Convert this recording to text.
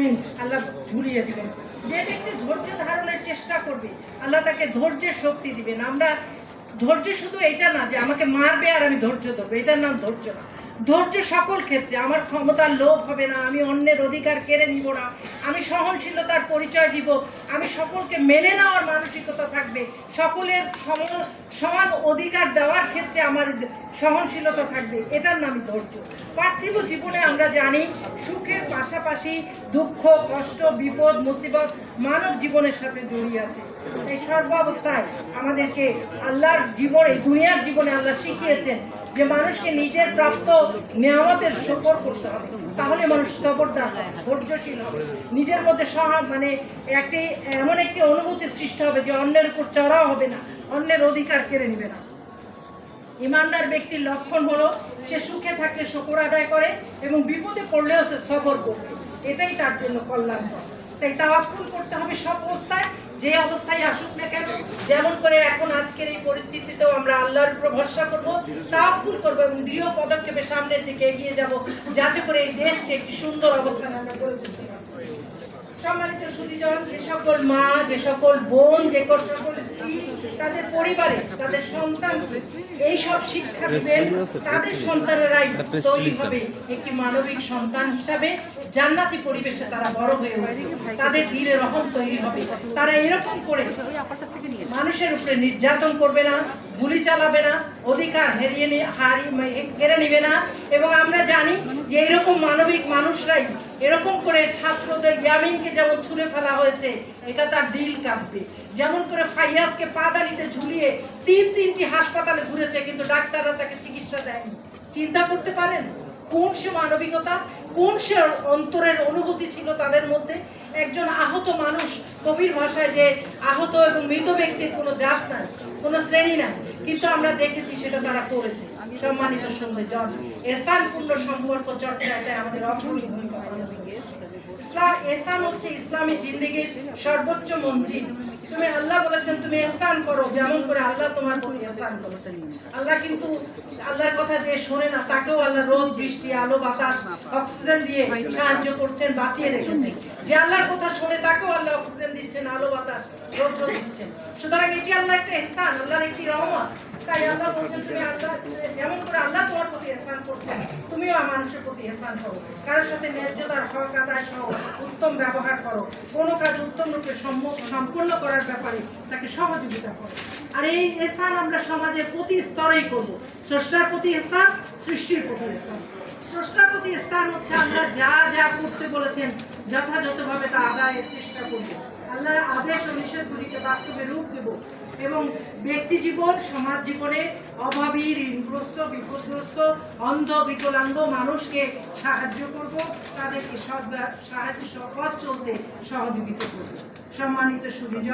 মুমিন আল্লাহ ঝুলিয়ে দিবেন। যে ব্যক্তি ধৈর্য ধারণের চেষ্টা করবে, আল্লাহ তাকে ধৈর্যের শক্তি দিবেন। আমরা ধৈর্য শুধু এটা না যে আমাকে মারবে আর আমি ধৈর্য ধরবো, এটার নাম ধৈর্য না। ধৈর্য সকল ক্ষেত্রে, আমার ক্ষমতার লোভ হবে না, আমি অন্যের অধিকার কেড়ে নিব না, আমি সহনশীলতার পরিচয় দিব, আমি সকলকে মেনে নেওয়ার মানসিকতা থাকবে, সকলের সম- সমান অধিকার দেওয়ার ক্ষেত্রে আমার সহনশীলতা থাকবে এটার নামই ধৈর্য। পার্থিব জীবনে আমরা জানি সুখের পাশাপাশি দুঃখ কষ্ট বিপদ মুসিবত মানব জীবনের সাথে জড়িয়ে আছে। এই সর্বাবস্থায় আমাদেরকে আল্লাহর জীবন দুনিয়ার জীবনে আল্লাহ শিখিয়েছেন যে মানুষকে নিজের প্রাপ্ত নিয়ামতের শকর করতে হবে। তাহলে মানুষ সবরদার হবে, ধৈর্যশীল হবে। নিজের মধ্যে সহা মানে একটি এমন একটি অনুভূতি সৃষ্টি হবে যে অন্যের উপর চড়াও হবে না। অন্যের অধিকার কেড়ে নেবে না। ইমানদার ব্যক্তির লক্ষণ হলো সে সুখে থাকলে শকর আদায় করে এবং বিপদে পড়লেও সে সবর করবে। এটাই তার জন্য কল্যাণ তাই তাওয়াক্কুল করতে হবে সব অবস্থায়, যে অবস্থায় আসুক না কেন। যেমন করে এখন আজকের এই পরিস্থিতিতেও আমরা আল্লাহর উপর ভরসা করব, তাওয়াক্কুল করব এবং দৃঢ় পদক্ষেপে সামনের দিকে এগিয়ে যাব, যাতে করে এই দেশকে একটি সুন্দর অবস্থান আমরা করে তুলতে সম্মানিত সুদীজন যে সকল মা, যে সকল বোন, যে সকল স্ত্রী তাদের পরিবারে তাদের সন্তান এই সব শিক্ষা দিবেন তাদের সন্তানেরাই তৈরি হবে একটি মানবিক সন্তান হিসাবে। জান্নাতি পরিবেশে তারা বড় হয়ে উঠবে। তাদের ধীরে রকম তৈরি হবে। তারা এরকম করে মানুষের উপরে নির্যাতন করবে না। গুলি চালাবে না, অধিকার হেরিয়ে নিয়ে হারি কেড়ে নিবে না। এবং আমরা জানি যে এরকম মানবিক মানুষরাই এরকম করে ছাত্রদের ইয়ামিনকে যেমন ছুঁড়ে ফেলা হয়েছে, এটা তার দিল কাঁপবে। যেমন করে ফাইয়াজকে পাদানিতে ঝুলিয়ে তিন তিনটি হাসপাতালে ঘুরেছে, কিন্তু ডাক্তাররা তাকে চিকিৎসা দেয়নি। চিন্তা করতে পারেন? কোন সে মানবিকতা? কোন সে অন্তরের অনুভূতি ছিল তাদের মধ্যে? একজন আহত মানুষ কবির ভাষায় যে আহত এবং মৃত ব্যক্তির কোনো জাত নাই, কোনো শ্রেণি নাই, কিন্তু আমরা দেখেছি সেটা তারা করেছে। সম্মানিত সঙ্গে জন এসান পূর্ণ সম্পর্ক চর্চা এটা আমাদের অগ্রণী ভূমিকা ইসলাম এসান হচ্ছে ইসলামী জিন্দিগির সর্বোচ্চ মঞ্জিল তুমি আল্লাহ বলেছেন, তুমি করো। যেমন করে আল্লাহ তোমার প্রতি করেছেন। আল্লাহ কিন্তু আল্লাহর কথা যে শোনে না, তাকেও আল্লাহ রোদ, বৃষ্টি, আলো, বাতাস, অক্সিজেন দিয়ে সাহায্য করছেন, বাঁচিয়ে রেখেছেন। যে আল্লাহর কথা শোনে, তাকেও আল্লাহ অক্সিজেন দিচ্ছেন, আলো, বাতাস রৌদ্র দিচ্ছেন। সুতরাং এটি আল্লাহ একটা আল্লাহর একটি রহমত। তাই আল্লাহ বলছেন, তুমি আল্লাহ যেমন করে আল্লাহ তোমার প্রতি এহসান করছেন তুমিও প্রতি এহসান করো কারোর সাথে ন্যায্যতার হক আদায় সহ উত্তম ব্যবহার করো। কোনো কাজ উত্তম রূপে সম্পূর্ণ করার ব্যাপারে তাকে সহযোগিতা করো। আর এই এসান আমরা সমাজের প্রতি স্তরেই করব। স্রষ্টার প্রতি এহসান সৃষ্টির প্রতি এহসান স্রষ্টার প্রতি স্থান হচ্ছে আমরা যা যা করতে বলেছেন, যথাযথভাবে তা আদায়ের চেষ্টা করব। আল্লাহর আদেশ ও নিষেধগুলিকে বাস্তবে রূপ দেব এবং ব্যক্তি জীবন, সমাজ জীবনে অভাবী ঋণগ্রস্ত, বিপদগ্রস্ত অন্ধ বিকলাঙ্গ মানুষকে সাহায্য করব, তাদেরকে সব সাহায্য সৎ চলতে সহযোগিতা করব। সম্মানিত সুবিধা